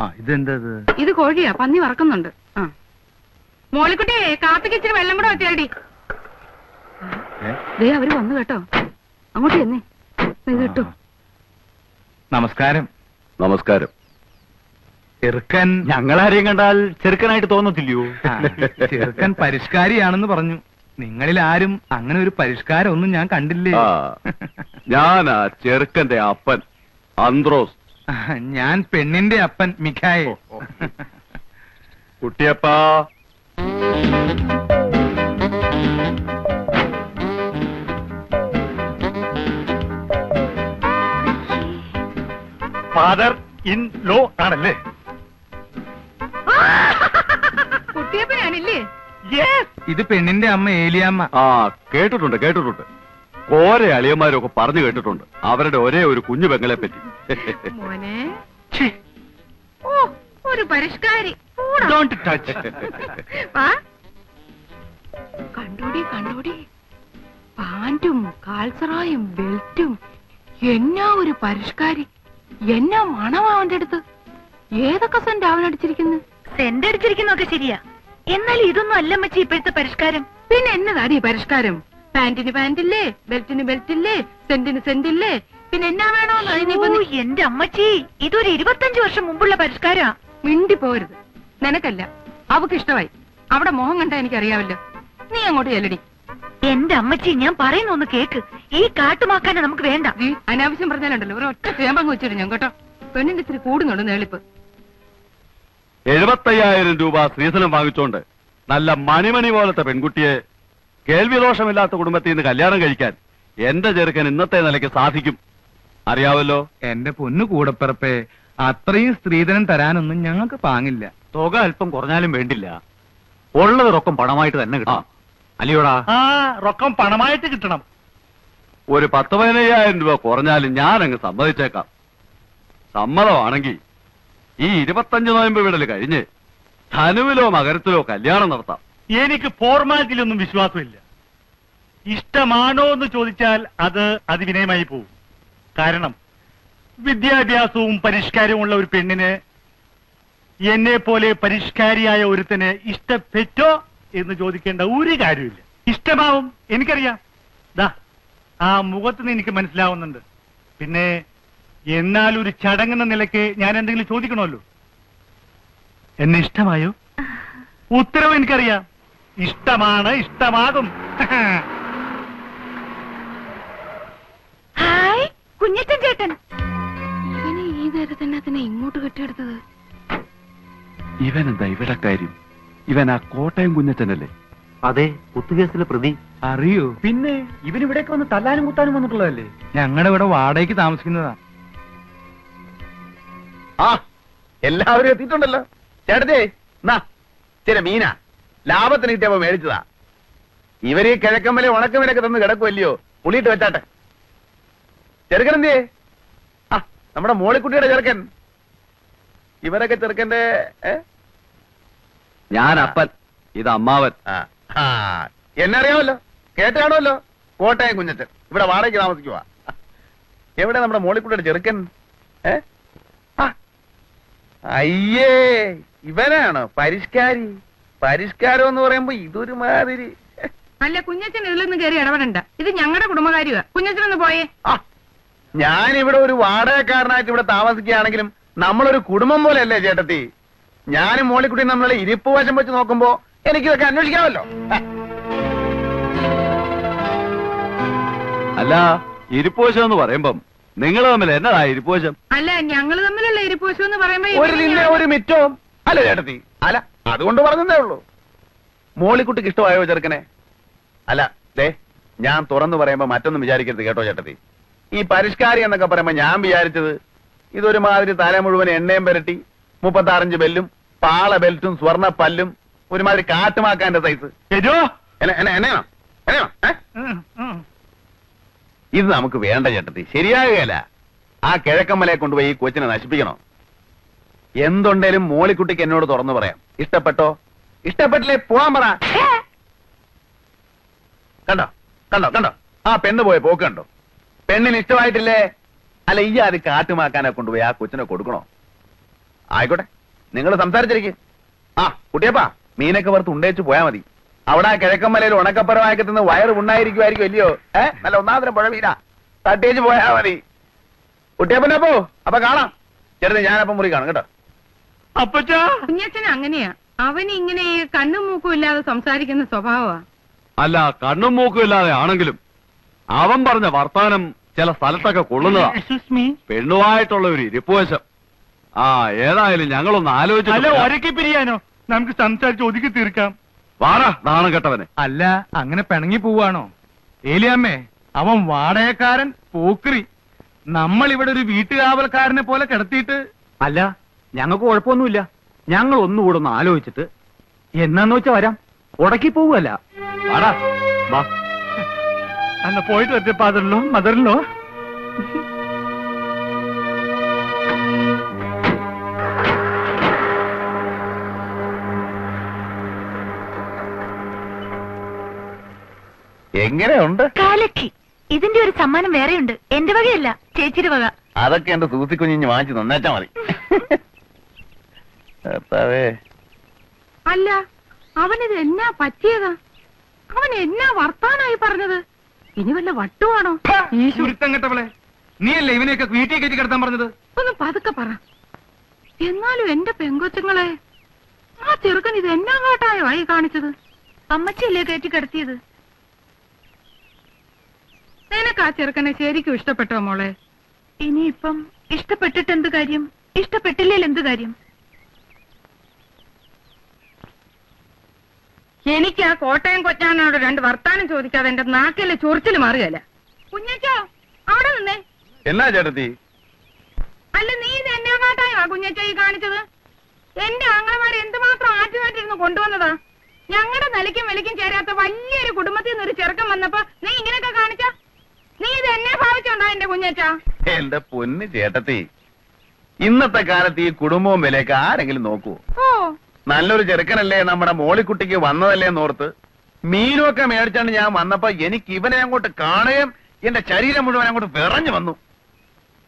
ആ ഇതെന്താ ഇത്? കോഴിയാ പന്നി വറക്കുന്നുണ്ട്. ആ. മോളിക്കുട്ടി കാപ്പിക്ക് ഇച്ചിരി വെള്ളം കൂടെ വെച്ചേടി. ദേ അവർ വന്നു കേട്ടോ. അങ്ങോട്ട് എന്നെ ഇത് കേട്ടോ നമസ്കാരം. നമസ്കാരം. ചെറുക്കൻ ഞങ്ങളാരെയും കണ്ടാൽ ചെറുക്കനായിട്ട് തോന്നത്തില്ലയോ? ചെറുക്കൻ പരിഷ്കാരിയാണെന്ന് പറഞ്ഞു. നിങ്ങളിൽ ആരും അങ്ങനെ ഒരു പരിഷ്കാരം ഒന്നും ഞാൻ കണ്ടില്ലേ? ആ ഞാനാ ചെറുക്കന്റെ അപ്പൻ. അന്ത്രോസ്. ഞാൻ പെണ്ണിന്റെ അപ്പൻ Mikhaya Kuttiyappa. Father in law ആണല്ലേ? കുട്ടിയപ്പനാണില്ലേ? ഇത് പെണ്ണിന്റെ അമ്മ ഏലിയാമ്മ. ആ കേട്ടിട്ടുണ്ട് കേട്ടിട്ടുണ്ട്. ഓരോ അളിയന്മാരൊക്കെ പറഞ്ഞു കേട്ടിട്ടുണ്ട്. അവരുടെ ഒരേ ഒരു കുഞ്ഞു പെങ്ങളെ പറ്റി. മോനെ. ഓ ഒരു പരിഷ്കാരി. പോടാ. ഡോണ്ട് ടച്ച് വാ. കണ്ടോടി കണ്ടോടി. പാന്റും കാൽസറായും ബെൽറ്റും. എന്നാ ഒരു പരിഷ്കാരി? എന്നാ മണമാ അവന്റെ അടുത്ത്? ഏതൊക്കെ സെന്റ് അവൻ അടിച്ചിരിക്കുന്നു? സെന്റ് അടിച്ചിരിക്കുന്നൊക്കെ ശരിയാ. എന്നാൽ ഇതൊന്നും അല്ല മച്ചി ഇപ്പോഴത്തെ പരിഷ്കാരം. പിന്നെ എന്നതാടി ഈ പരിഷ്കാരം? പാന്റിന് പാന്റില്ലേ ബെൽറ്റിന് ബെൽറ്റില്ലേ സെന്റിന് സെന്റില്ലേ? പിന്നെ എന്നാ വേണോ എന്റെ അമ്മച്ചി ഇതൊരു ഇരുപത്തഞ്ചു വർഷം മുമ്പുള്ള പരിഷ്കാരാ. മിണ്ടി പോരുത്. നിനക്കല്ല അവക്ക് ഇഷ്ടമായി. അവിടെ മോഹം കണ്ടാ എനിക്കറിയാവല്ലോ നീ അങ്ങോട്ട് ചെല്ലടി. എന്റെ അമ്മച്ചി ഞാൻ പറയുന്ന ഒന്ന് കേക്ക്. ഈ കാട്ടുമാക്കാനെ നമുക്ക് വേണ്ട. അനാവശ്യം പറഞ്ഞാലുണ്ടല്ലോ. ഒരു ഒറ്റ ചേമ്പങ്ങ് വെച്ചിട്ട് ഞാൻ കേട്ടോ. പെണ്ണിന്റെ ഇത്തിരി കൂടുന്നുണ്ട് നേളിപ്പ്. എഴുപത്തയ്യായിരം രൂപ സ്ത്രീധനം വാങ്ങിച്ചോണ്ട് നല്ല മണിമണി പോലത്തെ പെൺകുട്ടിയെ കേൾവി ദോഷമില്ലാത്ത കുടുംബത്തിൽ നിന്ന് കല്യാണം കഴിക്കാൻ എന്റെ ചെറുക്കൻ ഇന്നത്തെ നിലയ്ക്ക് സാധിക്കും. അറിയാവല്ലോ? എന്റെ പൊന്നു കൂടപ്പിറപ്പേ അത്രയും സ്ത്രീധനം തരാനൊന്നും ഞങ്ങൾക്ക് പാങ്ങില്ല. തുക അല്പം കുറഞ്ഞാലും വേണ്ടില്ല. ഉള്ളത് റൊക്കം പണമായിട്ട് തന്നെ കിട്ടണം. അല്ലയോടാ? ആ റൊക്കം പണമായിട്ട് കിട്ടണം. ഒരു പത്ത് പതിനയ്യായിരം രൂപ കുറഞ്ഞാലും ഞാൻ അങ്ങ് സമ്മതിച്ചേക്കാം. സമ്മതമാണെങ്കിൽ ഈ ഇരുപത്തഞ്ച് നോയമ്പ് വിടൽ കഴിഞ്ഞ് ധനുവിലോ മകരത്തിലോ കല്യാണം നടത്താം. എനിക്ക് ഫോർമാലിറ്റിയിലൊന്നും വിശ്വാസമില്ല. ഇഷ്ടമാണോ എന്ന് ചോദിച്ചാൽ അത് അതിവിനയമായി പോവും. കാരണം വിദ്യാഭ്യാസവും പരിഷ്കാരവുമുള്ള ഒരു പെണ്ണിന് എന്നെ പോലെ പരിഷ്കാരിയായ ഒരുത്തന് ഇഷ്ടപ്പെറ്റോ എന്ന് ചോദിക്കേണ്ട ഒരു കാര്യമില്ല ഇഷ്ടമാവും എനിക്കറിയാം. ദാ ആ മുഖത്ത് നിന്ന് എനിക്ക് മനസ്സിലാവുന്നുണ്ട്. പിന്നെ എന്നാൽ ഒരു ചടങ്ങെന്ന നിലയ്ക്ക് ഞാൻ എന്തെങ്കിലും ചോദിക്കണമല്ലോ. എന്നെ ഇഷ്ടമായോ? ഉത്തരവ് എനിക്കറിയാം. ഇഷ്ടമാണ് ഇഷ്ടമാകും. ഹായ് കുഞ്ഞച്ചൻ ചേട്ടൻ. ഇവനെ ഈ നേരത്തെ തന്നെ അതിനെ ഇങ്ങോട്ട് കെട്ടിയെടുത്തത്. ഇവൻ എന്താ ഇവിടെ കാര്യം? ഇവൻ ആ കോട്ടയം കുഞ്ഞച്ചനല്ലേ? അതെ കുത്തുകേസിലെ പ്രതി. അറിയോ? പിന്നെ ഇവനിവിടേക്ക് വന്ന് തല്ലാനും കുത്താനും വന്നിട്ടുള്ളതല്ലേ? ഞങ്ങളുടെ ഇവിടെ വാടകയ്ക്ക് താമസിക്കുന്നതാ. ആ എല്ലാവരും എത്തിയിട്ടുണ്ടല്ലോ. ചേട്ടത്തെ നാ ചില മീന. ലാഭത്തിന് കിട്ടിയപ്പോ മേടിച്ചതാ. ഇവർ ഈ ഉണക്കം ഉണക്കമീനൊക്കെ തന്ന് കിടക്കുമല്ലയോ പുളിയിട്ട് വെച്ചാട്ടെ. ചെറുക്കനെന്തേ ആ നമ്മുടെ മോളിക്കുട്ടിയുടെ ചെറുക്കൻ. ഇവരൊക്കെ ചെറുക്കന്റെ ഞാൻ അപ്പൻ. ഇത് അമ്മാവൻ. എന്നെ അറിയാമല്ലോ കേട്ടാണല്ലോ കോട്ടയം കുഞ്ഞച്ചൻ. ഇവിടെ വാടകയ്ക്ക് താമസിക്കുക എവിടെ നമ്മുടെ മോളിക്കുട്ടിയുടെ ചെറുക്കൻ? ഏ? ആ, അയ്യേ ഇവനാണോ പരിഷ്കാരി? പരിഷ്കാരം എന്ന് പറയുമ്പോ ഇതൊരു മാതിരി അല്ല കുഞ്ഞച്ചൻ ഇതിലൊന്നും കയറി ഇടപെടണ്ട. ഇത് ഞങ്ങളുടെ കുടുംബകാര്യമാ കുഞ്ഞച്ചനൊന്ന് പോയേ. ഞാൻ ഇവിടെ ഒരു വാടകക്കാരനായിട്ട് ഇവിടെ താമസിക്കുകയാണെങ്കിലും നമ്മളൊരു കുടുംബം പോലെയല്ലേ ചേട്ടത്തി? ഞാനും മോളിക്കുട്ടി നമ്മളെ ഇരിപ്പ് വശം വെച്ച് നോക്കുമ്പോ എനിക്കിതൊക്കെ അന്വേഷിക്കാമല്ലോ. അല്ല ഇരിപ്പോശം എന്ന് പറയുമ്പം നിങ്ങൾ തമ്മിൽ എന്നതാ ഇരിപ്പോശം അല്ല ഞങ്ങൾ തമ്മിലുള്ള ഇരിപ്പോശം എന്ന് പറയുമ്പോ ഒരു നിന്നെ ഒരു മിറ്റവും. അല്ല ചേട്ടത്തി അല്ല. അതുകൊണ്ട് പറഞ്ഞതേ ഉള്ളൂ. മോളിക്കുട്ടിക്ക് ഇഷ്ടമായോ ചെറുക്കനെ? അല്ല. ദേ ഞാൻ തുറന്നു പറയുമ്പോ മറ്റൊന്നും വിചാരിക്കരുത് കേട്ടോ ചേട്ടത്തി. ഈ പരിഷ്കാരി എന്നൊക്കെ പറയുമ്പോ ഞാൻ വിചാരിച്ചത് ഇതൊരുമാതിരി തല മുഴുവൻ എണ്ണയും പുരട്ടി മുപ്പത്താറഞ്ച് ബെല്ലും പാള ബെൽറ്റും സ്വർണ പല്ലും ഒരുമാതിരി കാട്ടുമാക്കാന്റെ സൈസ്? ഇത് നമുക്ക് വേണ്ട ചേട്ടത്തി. ശരിയാകുകയല്ല. ആ കിഴക്കമ്മലയെ കൊണ്ടുപോയി ഈ കൊച്ചിനെ നശിപ്പിക്കണോ? എന്തുണ്ടേലും മോളിക്കുട്ടിക്ക് എന്നോട് തുറന്നു പറയാം. ഇഷ്ടപ്പെട്ടോ? ഇഷ്ടപ്പെട്ടില്ലേ? പോവാൻ പറ. കണ്ടോ? കണ്ടോ? കണ്ടോ? ആ പെണ്ണ് പോയ പോക്ക് കണ്ടോ? പെണ്ണിന് ഇഷ്ടമായിട്ടില്ലേ? അല്ല ഈ അത് കാട്ടുമാക്കാനെ കൊണ്ടുപോയി ആ കൊച്ചിനെ കൊടുക്കണോ? ആയിക്കോട്ടെ. നിങ്ങൾ സംസാരിച്ചിരിക്കും. ആ കുട്ടിയപ്പാ മീനൊക്കെ വറുത്ത് ഉണ്ടേച്ച് പോയാ മതി. അവിടെ ആ കിഴക്കമ്മലയിൽ ഉണക്കപ്പരമാക്കി തിന്ന് വയറ് ഉണ്ടായിരിക്കുമായിരിക്കും അല്ലയോ? ഏ? നല്ല ഒന്നാമതിനും പുഴ മീനാ തട്ടേച്ച് പോയാ മതി. കുട്ടിയപ്പനപ്പോ അപ്പൊ കാണാം. ചെറുത് ഞാനപ്പം മുറി കാണും കേട്ടോ? അപ്പച്ചാ? കുഞ്ഞച്ചൻ അങ്ങനെയാ. അവൻ ഇങ്ങനെ കണ്ണും മൂക്കും ഇല്ലാതെ സംസാരിക്കുന്ന സ്വഭാവമാ. അല്ല കണ്ണും മൂക്കും ഇല്ലാതെ ആണെങ്കിലും അവൻ പറഞ്ഞ വർത്താനം ചില സ്ഥലത്തൊക്കെ കൊള്ളുന്നതാ. പെണ്ണുമായിട്ടുള്ള ഒരു ഇരിപ്പുവശം ആ ഏതായാലും ഞങ്ങളൊന്ന് അല്ല ആലോചിച്ചു ഒരക്കി പിരിയാനോ? നമുക്ക് സംസാരിച്ച് ഒതുക്കി തീർക്കാം. വാടാ നാണം കെട്ടവനെ. അല്ല അങ്ങനെ പിണങ്ങി പോവാണോ? ഏലിയമ്മേ അവൻ വാടകക്കാരൻ പോക്രി നമ്മൾ ഇവിടെ ഒരു വീട്ടുകാവൽക്കാരനെ പോലെ കിടത്തിയിട്ട് അല്ല ഞങ്ങൾക്ക് കുഴപ്പമൊന്നുമില്ല. ഞങ്ങൾ ഒന്നുകൂടെ ഒന്ന് ആലോചിച്ചിട്ട് എന്നാന്ന് വെച്ചാ വരാം. ഉടക്കി പോവല്ല വാടാ വാ. അന്ന് പോയിട്ട് വരട്ടെ ഫാദറിലോ മദറിലോ എങ്ങനെയുണ്ട്? കാലക്കി ഇതിന്റെ ഒരു സമ്മാനം വേറെയുണ്ട്. എന്റെ വകയല്ല ചേച്ചിയുടെ വക. അതൊക്കെ എന്റെ സൂസിക്കുഞ്ഞിഞ്ഞ് വാങ്ങിച്ച് നന്നേച്ചാ മതി. കർത്താവേ അല്ല അവനിത് എന്നാ പറ്റിയതാ? അവൻ എന്നാ വർത്താനായി പറഞ്ഞത്? ഇനി വല്ല വട്ടുവാണോ? ഈ ചുരുത്തം കെട്ടവളെ. നീയല്ലേ ഇവനെയൊക്കെ വീട്ടിൽ കയറ്റി കിടത്താൻ പറഞ്ഞത്? ഒന്ന് പതുക്കെ പറ. എന്നാലും എന്റെ പെങ്കൊച്ചുങ്ങളെ ആ ചെറുക്കൻ ഇത് എന്നാ കാട്ടായോ ആയി കാണിച്ചത്? അമ്മച്ചിയല്ലേ കയറ്റി കിടത്തിയത്? നിനക്ക് ആ ചെറുക്കനെ ശരിക്കും ഇഷ്ടപ്പെട്ടോ മോളെ? ഇനിയിപ്പം ഇഷ്ടപ്പെട്ടിട്ട് എന്ത് കാര്യം? ഇഷ്ടപ്പെട്ടില്ലേ എന്ത് കാര്യം? എനിക്ക് ആ കോട്ടയം കൊച്ചാനോട് രണ്ട് വർത്താനം ചോദിക്കാതെ എന്റെ നാക്കിലെ ചൊറിച്ചിൽ മാറുകയല്ല. കുഞ്ഞച്ചോ അവിടെ നിന്നേ. എന്നാ ചേട്ടത്തി? അല്ല നീ ഇത് എന്നാ കാട്ടായോ കുഞ്ഞച്ചോ ഈ കാണിച്ചത്? എന്റെ ആങ്ങളമാർ എന്തുമാത്രം ആറ്റുമായിട്ടിരുന്ന് കൊണ്ടുവന്നതാ? ഞങ്ങളുടെ നിലയ്ക്കും വിലയ്ക്കും ചേരാത്ത വലിയൊരു കുടുംബത്തിൽ നിന്ന് ഒരു ചെറുക്കം വന്നപ്പോ നീ ഇങ്ങനെയൊക്കെ കാണിച്ച? നീ ഇത് എന്നെ ഭാവിച്ചോണ്ടാ എന്റെ കുഞ്ഞച്ചാ? എന്റെ പൊന്ന് ചേട്ടത്തി. ഇന്നത്തെ കാലത്ത് ഈ കുടുംബവും വിലയൊക്കെ ആരെങ്കിലും നോക്കൂ. ഓ നല്ലൊരു ചെറുക്കനല്ലേ നമ്മുടെ മോളിക്കുട്ടിക്ക് വന്നതല്ലേ എന്നോർത്ത്. മീനുമൊക്കെ മേടിച്ചാണ്ട് ഞാൻ വന്നപ്പോ എനിക്ക് ഇവനെ അങ്ങോട്ട് കാണുകയും എന്റെ ശരീരം മുഴുവൻ അങ്ങോട്ട് വിറഞ്ഞു വന്നു.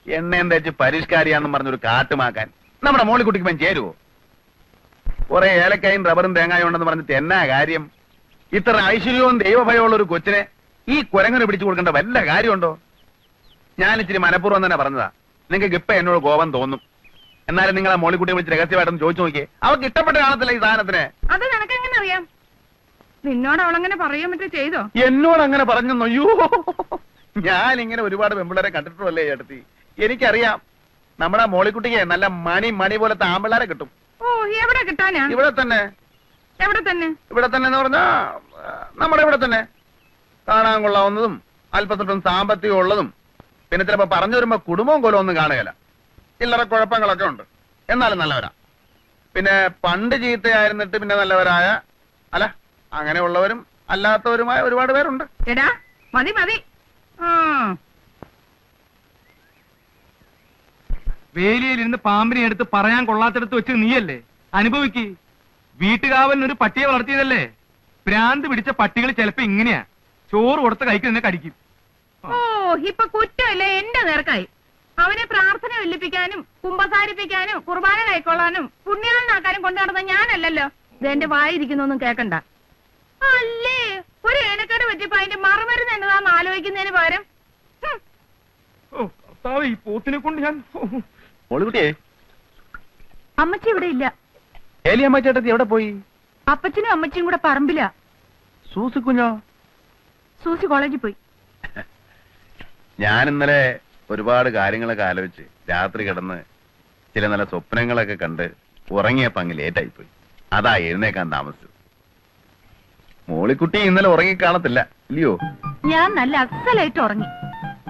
എണ്ണയും തേച്ച് പരിഷ്കാരിയാണെന്ന് പറഞ്ഞൊരു കാട്ടുമാക്കാൻ നമ്മുടെ മോളിക്കുട്ടിക്ക് ഇവൻ ചേരുവോ? കുറെ ഏലക്കായും റബ്ബറും തേങ്ങായും ഉണ്ടെന്ന് പറഞ്ഞിട്ട് എന്നാ കാര്യം? ഇത്ര ഐശ്വര്യവും ദൈവഭയമുള്ള ഒരു കൊച്ചിനെ ഈ കുരങ്ങനെ പിടിച്ചു കൊടുക്കേണ്ട വല്ല കാര്യമുണ്ടോ? ഞാൻ ഇച്ചിരി മനഃപൂർവം തന്നെ പറഞ്ഞതാ. നിങ്ങൾക്ക് ഇപ്പൊ എന്നോട് കോപം തോന്നും. എന്നാലും നിങ്ങൾ ആ മോളിക്കുട്ടിയെ വിളിച്ച് രഹസ്യമായിട്ടൊന്ന് ചോദിച്ചു നോക്കിയേ. അവർക്ക് ഇഷ്ടപ്പെട്ട് കാണത്തില്ല ഈ സാധനത്തിന്. അത് നിനക്കെങ്ങനെ അറിയാം നിന്നോട് അവളങ്ങനെ പറയാൻ പറ്റും ചെയ്തോ? എന്നോട് അങ്ങനെ പറഞ്ഞു അയ്യോ. ഞാൻ ഇങ്ങനെ ഒരുപാട് പെമ്പിള്ളേരെ കണ്ടിട്ടുള്ളല്ലേ ചേട്ടത്തി. എനിക്കറിയാം നമ്മുടെ മോളിക്കുട്ടിക്ക് നല്ല മണി മണി പോലെ ആമ്പിള്ളേരെ കിട്ടും. ഓ എവിടെ കിട്ടാനാ? ഇവിടെ തന്നെ. എവിടെ തന്നെ? ഇവിടെ തന്നെ എന്ന് പറഞ്ഞാ നമ്മുടെ ഇവിടെ തന്നെ. കാണാൻ കൊള്ളാവുന്നതും അല്പസ്വല്പം സാമ്പത്തികം ഉള്ളതും പിന്നെ ചിലപ്പോ പറഞ്ഞു വരുമ്പോ കുടുംബം കൊലം ഒന്നും കാണുകയില്ല. ചില്ലറ കുഴപ്പങ്ങളൊക്കെ ഉണ്ട്. എന്നാലും നല്ലവരാ. പിന്നെ പണ്ട് ചീത്തയായിരുന്നിട്ട് പിന്നെ നല്ലവരായ അല്ല അങ്ങനെയുള്ളവരും അല്ലാത്തവരുമായ ഒരുപാട് പേരുണ്ട്. എടാ മതി മതി. ആ. വേലിയിലിരുന്ന് പാമ്പിനെ എടുത്ത് പറയാൻ കൊള്ളാത്തടത്ത് വെച്ച് നീയല്ലേ? അനുഭവിക്ക്. വീട്ടുകാവലിന് ഒരു പട്ടിയെ വളർത്തിയതല്ലേ? ഭ്രാന്ത് പിടിച്ച പട്ടികൾ ചിലപ്പോ ഇങ്ങനെയാ. ചോറ് കൊടുത്ത കൈക്ക് നിന്നെ കടിക്കും. ഓ ഇപ്പൊ കുറ്റമല്ലേ? എന്റെ നേർക്കായി. അവനെ പ്രാർത്ഥന വെല്ലിപ്പിക്കാനും കുമ്പസാരിപ്പിക്കാനും കുർബാന കൈക്കൊള്ളാനും പുണ്യാളനാക്കാനും കൊണ്ടു നടന്ന ഞാനല്ലല്ലോ. ഇതെന്റെ എന്റെ വായിരിക്കുന്നൊന്നും കേക്കണ്ട. അല്ലേ? ഒരു ഏനക്കാട് പറ്റിയപ്പോ അതിന്റെ മറുമരുന്ന് എന്നതാന്ന് ആലോചിക്കുന്നതിന് പകരം? ഈ പോത്തിനെ കൊണ്ട് ഞാൻ അമ്മച്ചി ഇവിടെ ഇല്ല. ഏലിയമ്മ ചേട്ടത്തി എവിടെ പോയി? അപ്പച്ചനും അമ്മച്ചിയും കൂടെ പറമ്പിലാ. സൂസിക്കുഞ്ഞോ സൂസി കോളേജിൽ പോയി. ഞാൻ ഇന്നലെ ഒരുപാട് കാര്യങ്ങളൊക്കെ ആലോചിച്ച് രാത്രി കിടന്ന് ചില നല്ല സ്വപ്നങ്ങളൊക്കെ കണ്ട് ഉറങ്ങിയപ്പോ അങ്ങ് ലേറ്റായി പോയി അതാ എഴുന്നേക്കാൻ താമസിച്ചു മോളിക്കുട്ടി ഇന്നലെ ഉറങ്ങി കാണത്തില്ല ഇല്ലയോ? ഞാൻ നല്ല അസലായിട്ട് ഉറങ്ങി.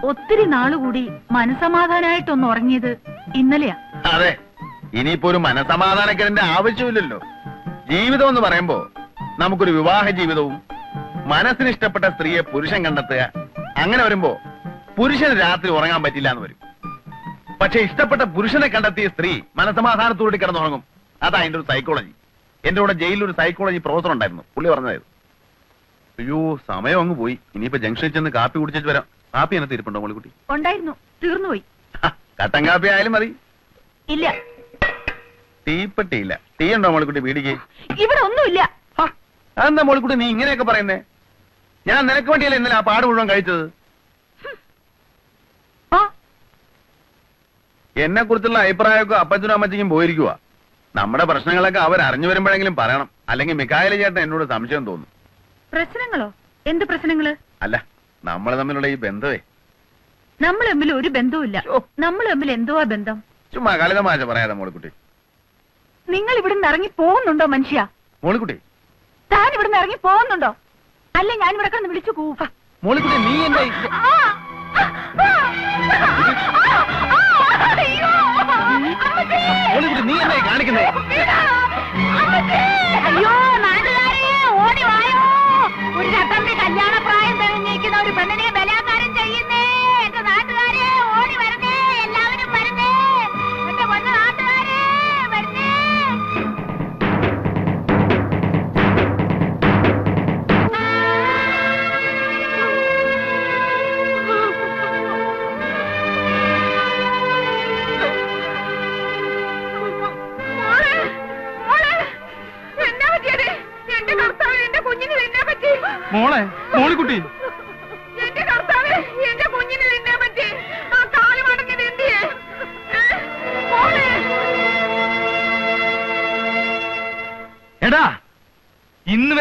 ഒത്തിരി നാളുകൂടി മനസമാധാനായിട്ടൊന്ന് ഉറങ്ങിയത് ഇന്നലെയാ. അതെ ഇനിയിപ്പോ ഒരു മനസമാധാനക്കേടിന്റെ ആവശ്യമില്ലല്ലോ. ജീവിതം എന്ന് പറയുമ്പോ നമുക്കൊരു വിവാഹ ജീവിതവും മനസ്സിന് ഇഷ്ടപ്പെട്ട സ്ത്രീയെ പുരുഷൻ കണ്ടെത്തുക അങ്ങനെ വരുമ്പോ പുരുഷന് രാത്രി ഉറങ്ങാൻ പറ്റില്ല എന്ന് വരും. പക്ഷെ ഇഷ്ടപ്പെട്ട പുരുഷനെ കണ്ടെത്തിയ സ്ത്രീ മനസമാധാനത്തോടെ കിടന്നുറങ്ങും. അതാ അതിന്റെ ഒരു സൈക്കോളജി എന്റെ കൂടെ ജയിലിൽ ഒരു സൈക്കോളജി പ്രൊഫസർ ഉണ്ടായിരുന്നു. പുള്ളി പറഞ്ഞതായിരുന്നു. അയ്യോ സമയം അങ്ങ് പോയി. ഇനിയിപ്പോ ജംഗ്ഷനിൽ ചെന്ന് കാപ്പി കുടിച്ചിട്ട് വരാം. കാപ്പി എന്നെ തീരുപ്പുണ്ടോ മോളിക്കുട്ടി? ഉണ്ടായിരുന്നു. തീർന്നു പോയി. കട്ടൻ കാപ്പി ആയാലും മതി. ഇല്ല. തീപ്പെട്ടിയില്ല. തീ ഉണ്ടോ മോളിക്കുട്ടി വീടിക്ക് ഇവിടെ ഒന്നുമില്ല. അതെന്താ മോളിക്കുട്ടി നീ ഇങ്ങനെയൊക്കെ പറയുന്നേ? ഞാൻ നിനക്ക് വേണ്ടിയല്ലേ ഇന്നലെ ആ പാട് മുഴുവൻ കഴിച്ചത് ആ എന്നെ കുറിച്ചുള്ള അഭിപ്രായമൊക്കെ അപ്പച്ചനും അമ്മച്ചയ്ക്കും പോയിരിക്കുക നമ്മുടെ പ്രശ്നങ്ങളൊക്കെ അവർ അറിഞ്ഞു വരുമ്പോഴെങ്കിലും പറയണം. അല്ലെങ്കിൽ മിക്കായല ചേട്ടൻ എന്നോട് സംശയം തോന്നും. പ്രശ്നങ്ങളോ? എന്ത് പ്രശ്നങ്ങൾ? അല്ല നമ്മൾ തമ്മിലുള്ള ഈ ബന്ധമേ നമ്മൾ തമ്മിൽ ഒരു ബന്ധവുമില്ല. നമ്മൾ തമ്മിൽ എന്തോ ബന്ധം? ചുമ്മാ കളിതമാശ പറയാതെ മോളിക്കുട്ടി. നിങ്ങൾ ഇവിടുന്ന് ഇറങ്ങി പോകുന്നുണ്ടോ മനുഷ്യ? മോളിക്കുട്ടി. താൻ ഇവിടുന്ന് ഇറങ്ങി പോകുന്നുണ്ടോ? അല്ല ഞാൻ ഇവിടെ കിടന്ന് വിളിച്ചു കൂവ. മോളിക്കുട്ടി നീ എന്റെ നീ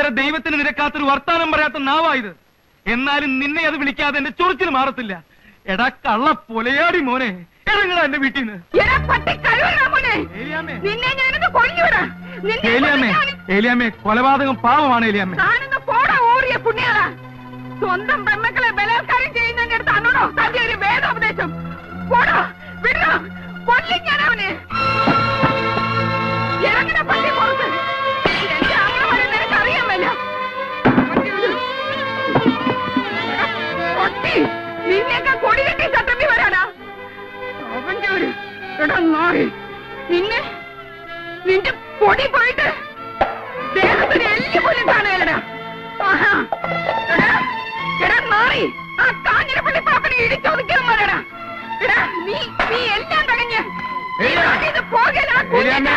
ഇന്ന് വരെ ദൈവത്തിന് നിരക്കാത്തൊരു വർത്താനം പറയാത്ത നാവായത് എന്നാലും നിന്നെ അത് വിളിക്കാതെ എന്റെ ചൊറിച്ചിൽ മാറത്തില്ല. എടാ കള്ള പൊലയാടി മോനെ. ഇറങ്ങടാ എന്റെ വീട്ടിൽ നിന്ന്? ഏലിയാമ്മേ. ഏലിയാമ്മേ കൊലപാതകം പാവമാണ് പുണ്യാളാ. സ്വന്തം പെമ്മക്കളെ ബലാത്കാരം ചെയ്യുന്നതിന്റെ അടുത്ത് അന്നോടോ തന്റെ ഒരു വേദോപദേശം. പോടാ വിടോ കൊല്ലും ഞാൻ അവനെ ഇറങ്ങണ പള്ളി പുറത്ത്. എടാ നായി നിന്നെ നിന്റെ പൊടി പോയിട്ട് ദേഹത്തിന് എല്ലി പോലും കാണുകയല്ലടാ. എടാ, നാറി ആ കാഞ്ഞിരപ്പള്ളി പാപ്പനെ ഇടിച്ചൊതുക്കാൻ പറയടാ എടാ നീ നീ എല്ലാം തകഞ്ഞ്. ഇത് പോകലാ വേണ്ട.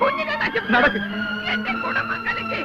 കുഞ്ഞിനെ നശിപ്പിച്ചു. നടക്ക്. എന്റെ കുടുംബം കലക്കി.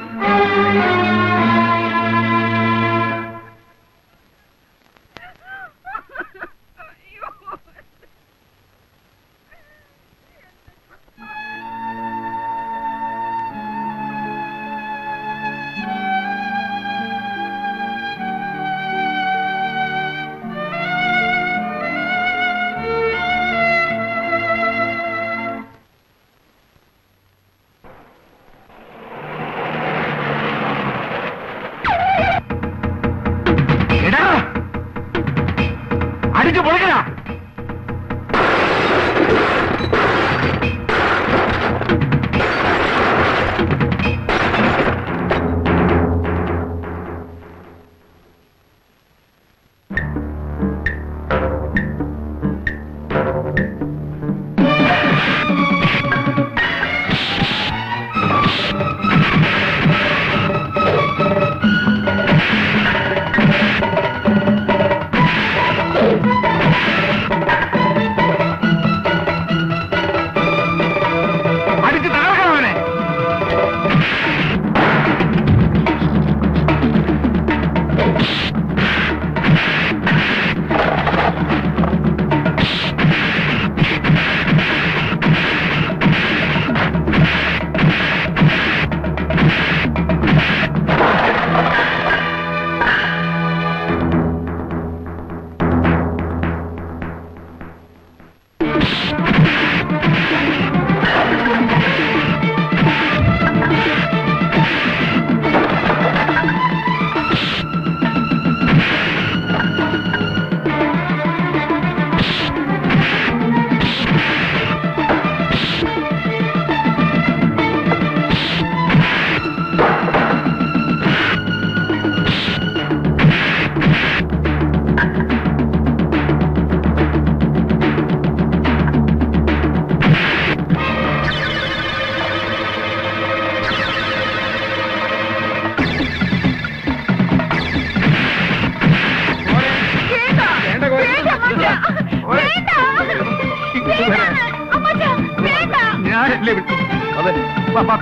അതെ. വാ, വാ.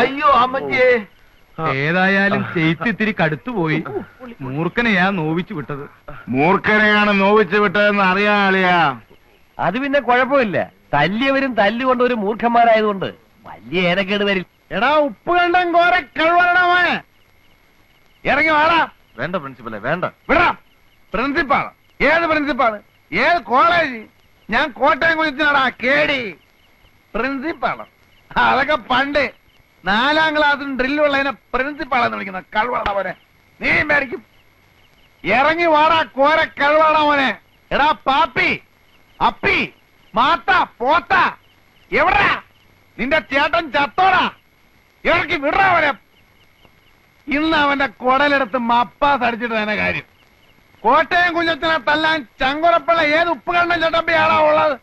അയ്യോ. അമ്മച്ചേ ഏതായാലും ചെയ്ത്ത് ഇത്തിരി കടുത്തുപോയി മൂർഖനെയാ നോവിച്ചു വിട്ടത്. മൂർഖനെയാണ് നോവിച്ചു വിട്ടതെന്ന് അറിയാളിയാ അത് പിന്നെ കുഴപ്പമില്ല. തല്ലിയവരും തല്ലുകൊണ്ട് ഒരു മൂർഖന്മാരായതുകൊണ്ട് വലിയ ഏനക്കേട് വരില്ല. എടാ ഉപ്പ് കണ്ടം കോരെ കഴിവരണമേ ഇറങ്ങി വാടാ. വേണ്ട പ്രിൻസിപ്പലെ വേണ്ട. വിടാം പ്രിൻസിപ്പാൾ ഏത് പ്രിൻസിപ്പാൾ ഏത് കോളേജ് ഞാൻ കോട്ടയം കുഞ്ഞിനാടാ കേടി. പ്രിൻസിപ്പാൾ അതൊക്കെ പണ്ട് നാലാം ക്ലാസ്സിന് ഡ്രില്ലുള്ളതിനെ പ്രിൻസിപ്പാളെന്ന് വിളിക്കുന്ന കഴിവാടാ മോനെ. നീ മേടിക്കും. ഇറങ്ങി വാടാ കോര കഴിവാടാ മോനെ. എടാ പാപ്പി അപ്പി മാത്ത പോത്ത. എവിടാ? നിന്റെ ചേട്ടൻ ചത്തോടാ. ഇറക്കി വിടാ അവനെ ഇന്ന് അവന്റെ കുടലെടുത്ത് മപ്പാസ് അടിച്ചിട്ട് തന്നെ കാര്യം. കോട്ടയം കുഞ്ഞത്തിനെ തല്ലാൻ ചങ്കുറപ്പുള്ള ഏത് ഉപ്പുകണ്ണൻ ചട്ടമ്പിയാണോ ഉള്ളത്?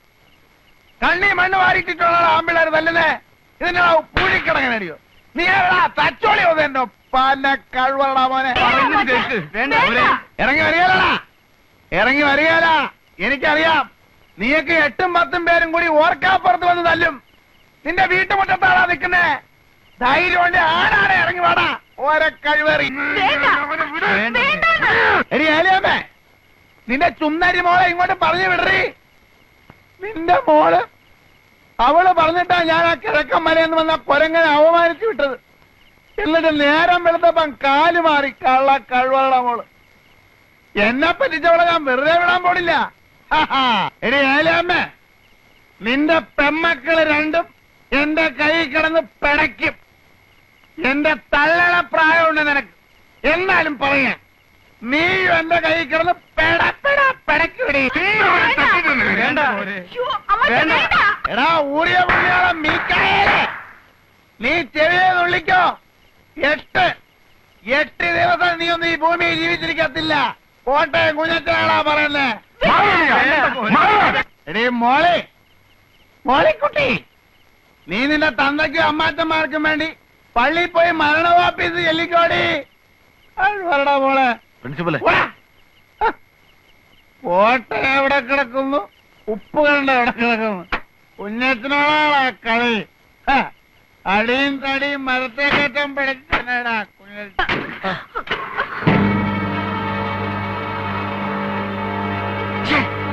കണ്ണി മണ്ണ് വാരിട്ടിട്ടുള്ള ആമ്പിള്ളേർ തല്ലുന്നേ. ഇതിന്റെ പൂഴിക്കിടങ്ങനടിയോ. നീ എവിടാ? തച്ചോളി എന്റെ പല കഴിവടാ മോനെ. ഇറങ്ങി വരികയല്ലടാ. ഇറങ്ങി വരികയല്ല. എനിക്കറിയാം. നീയൊക്കെ എട്ടും പത്തും പേരും കൂടി ഓർക്കാപ്പുറത്ത് വന്ന് തല്ലും. നിന്റെ വീട്ടുമുറ്റത്താണാ നിൽക്കുന്നേ? ഇറങ്ങി വാടാ? ഓരെ കഴിവേറി. വേണ്ട. എടി ഏലിയമ്മേ നിന്റെ ചുന്നരി മോളെ ഇങ്ങോട്ട് പറഞ്ഞു വിടറി. നിന്റെ മോൾ അവൾ പറഞ്ഞിട്ടാ ഞാൻ ആ കിഴക്കൻ മലയെന്ന് വന്ന കൊരങ്ങനെ അവമാനിച്ചു വിട്ടത്. എന്നിട്ട് നേരം വെളുത്തപ്പം കാൽ മാറി കള്ള കഴിവള മോൾ. എന്നെ പറ്റിച്ചവളെ ഞാൻ വെറുതെ വിടാൻ പോടില്ല. എടി ഏലിയമ്മേ നിന്റെ പെമ്മക്കൾ രണ്ടും എന്റെ കൈ കിടന്ന് പിടയ്ക്കും എന്റെ തള്ളള പ്രായമുണ്ട് നിനക്ക്. എന്നാലും പറയാ നീയും എന്റെ കൈ കിടന്ന് വേണ്ട. എടാ ഊറിയ പുള്ളിയോളെ മീക്കായേലേ നീ ചെവിയെ നുള്ളിക്കോ എട്ട് എട്ട് ദിവസം നീ ഒന്നും ഈ ഭൂമിയിൽ ജീവിച്ചിരിക്കത്തില്ല. കോട്ടയം കുഞ്ഞച്ചാളാ പറയുന്നേ. എടീ മോളെ. മോളിക്കുട്ടി. നീ നിന്റെ തന്തയ്ക്കും അമ്മാച്ചന്മാർക്കും വേണ്ടി പള്ളിയിൽ പോയി മരണവാപ്പീസ് ചെല്ലിക്കോടി. വരടാ മോളെ. പ്രിൻസിപ്പലെ. കോട്ട എവിടെ കിടക്കുന്നു. ഉപ്പ് കണ്ട എവിടെ കിടക്കുന്നു. കുഞ്ഞത്തിനോടാ കളി. ഹ. അടിയും തടിയും മരത്തെ കയറ്റം പിടിച്ചടാ കുഞ്ഞ